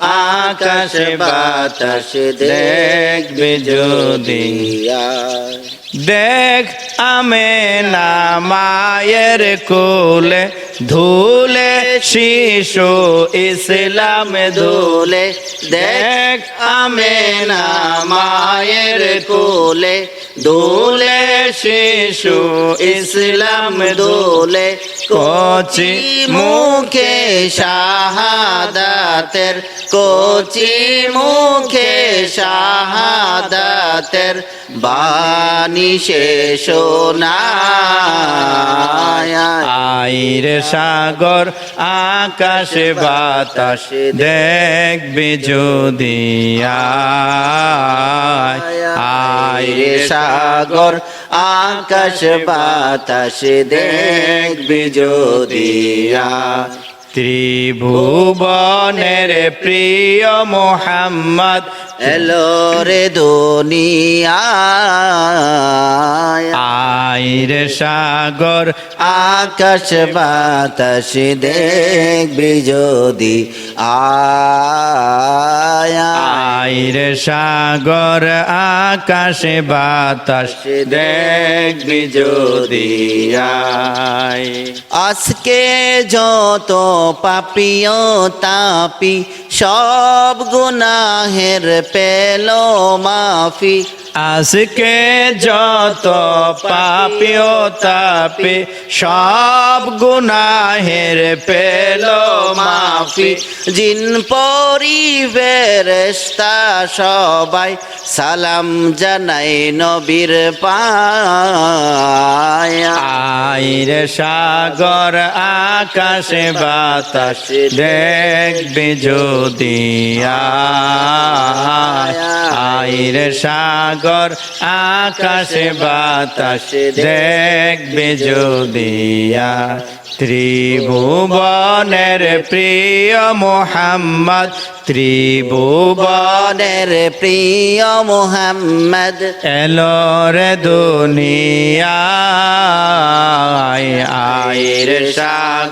আকাশ বাতাস দেখবে যদি। দেখ আমে না মায়ের কোলে, ধুলে শিশু ইসলাম ধুলে দেখ আমে না মায়ের কোলে দোলে শিশু ইসলাম দোলে। কচি মুখে শাহাদাতের কচি মুখে শাহাদাতের বাণী শেষ আইর সাগর আকাশ বাতাস দেখবে যদি আইরে সাগর আকাশ বাতাস দেখবি যদিয়া ত্রিভুবনের প্রিয় মোহাম্মদ। এলো রে দুনিয়া। আইর সাগর, আকাশ, বাতাস দেখবি যদি। আইর সাগর, আকাশ, বাতাস দেখবি যদি। আজকে যত পাপিও তাপি, সব গুনাহের পেল মাফি। আজকে যত পাপিও তাপি, সব গুনাহের পেল মাফি। জিন পরিবেশতা সবাই, সালাম জানাই নবীর পা সাগর আকাশ বাতাস দেখবে যদি। আইর সাগর আকাশ বাতাস দেখবে যদি। ত্রিভুবনের প্রিয় মোহাম্মদ, ত্রিভুবনের বনের প্রিয় মোহাম্মদ এলোর আইর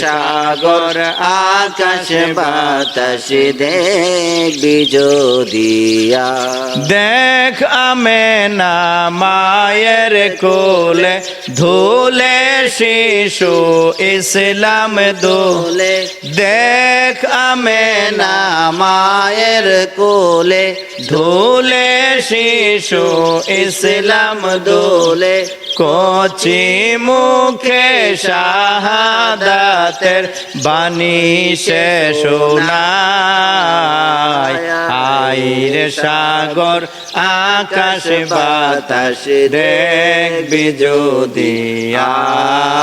সাগর, আকাশ, বাতাস দেখবি যদিয়া দেখ আমে না মায়ের কোলে, ধুলে শিশু ইসলাম দোলে। দেখ আমে না মায়ের কোলে, ধুলে শিশু ইসলাম দোলে। কচি মুখে শাহাদাতের বাণী সে শোনায়। আইর সাগর আকাশ বাতাস দেখবি যদি আয়।